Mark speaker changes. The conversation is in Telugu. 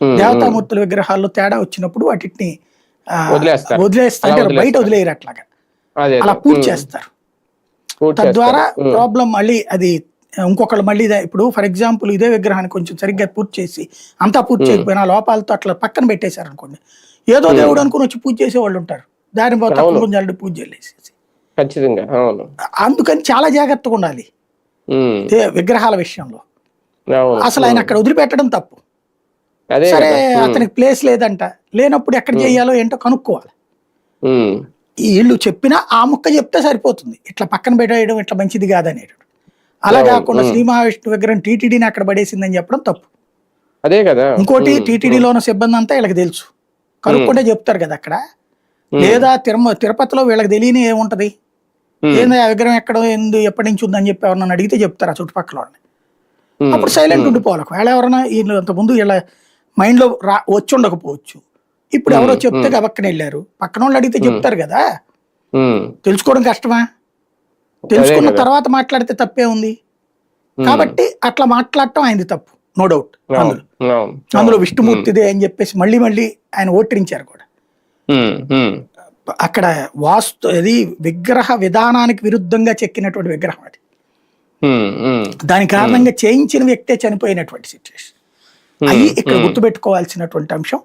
Speaker 1: దేవతామూర్తుల విగ్రహాల్లో తేడా వచ్చినప్పుడు వాటిని
Speaker 2: వదిలేస్తారు.
Speaker 1: బయట. వదిలేయరు అట్లాగా. అలా. పూర్తి చేస్తారు. తద్వారా ప్రాబ్లం మళ్ళీ అది ఇంకొకళ్ళు మళ్ళీ ఇప్పుడు ఫర్ ఎగ్జాంపుల్ ఇదే విగ్రహాన్ని కొంచెం సరిగ్గా పూర్తి చేసి అంతా పూర్తి చేయకపోయినా లోపాలతో అట్లా పక్కన పెట్టేశారు అనుకోండి ఏదో దేవుడు అనుకుని వచ్చి పూజ చేసే వాళ్ళు ఉంటారు. దాని పోతే పూజ చేసేసి.
Speaker 2: ఖచ్చితంగా
Speaker 1: అందుకని చాలా జాగ్రత్తగా ఉండాలి. విగ్రహాల విషయంలో. అసలు ఆయన అక్కడ వదిలిపెట్టడం తప్పు. సరే అతనికి ప్లేస్ లేదంట. లేనప్పుడు ఎక్కడ చేయాలో ఏంటో కనుక్కోవాలి. వీళ్ళు చెప్పినా ఆ ముక్క చెప్తే సరిపోతుంది. ఇట్లా పక్కన పెట్టేయడం ఇట్లా మంచిది కాదనేది అలా కాకుండా. శ్రీ మహావిష్ణు విగ్రహం టీటీడీని అక్కడ పడేసిందని చెప్పడం తప్పు.
Speaker 2: అదే కదా.
Speaker 1: ఇంకోటి టీటీడీలో ఉన్న సిబ్బంది అంతా వీళ్ళకి తెలుసు. కనుక్కుంటే చెప్తారు కదా అక్కడ. లేదా తిరుమ తిరుపతిలో వీళ్ళకి తెలియని ఏముంటది? ఏంది ఆ విగ్రహం ఎక్కడ ఎందు ఎప్పటి నుంచి ఉందని చెప్పి ఎవరన్నా అడిగితే చెప్తారు ఆ చుట్టుపక్కల వాళ్ళని. అప్పుడు సైలెంట్ ఉండిపోవాలి. ఒకవేళ ఎవరైనా వీళ్ళు ముందు వీళ్ళ మైండ్లో రా వచ్చి ఉండకపోవచ్చు. ఇప్పుడు ఎవరో చెప్తే
Speaker 2: ఉమ్.
Speaker 1: పక్కన వెళ్ళారు. పక్కన వాళ్ళు అడిగితే చెప్తారు కదా. తెలుసుకోవడం కష్టమా? తెలుసుకున్న. తర్వాత మాట్లాడితే తప్పే ఉంది. కాబట్టి అట్లా మాట్లాడటం అయింది తప్పు. నో డౌట్ అందులో. అందులో. విష్ణుమూర్తిదే అని చెప్పేసి మళ్ళీ మళ్ళీ ఆయన ఓటరించారు కూడా. అక్కడ వాస్తు అది విగ్రహ విధానానికి విరుద్ధంగా చెక్కినటువంటి విగ్రహం అది. దాని కారణంగా చేయించిన వ్యక్తే చనిపోయినటువంటి సిచ్యువేషన్ అవి ఇక్కడ. గుర్తుపెట్టుకోవాల్సినటువంటి అంశం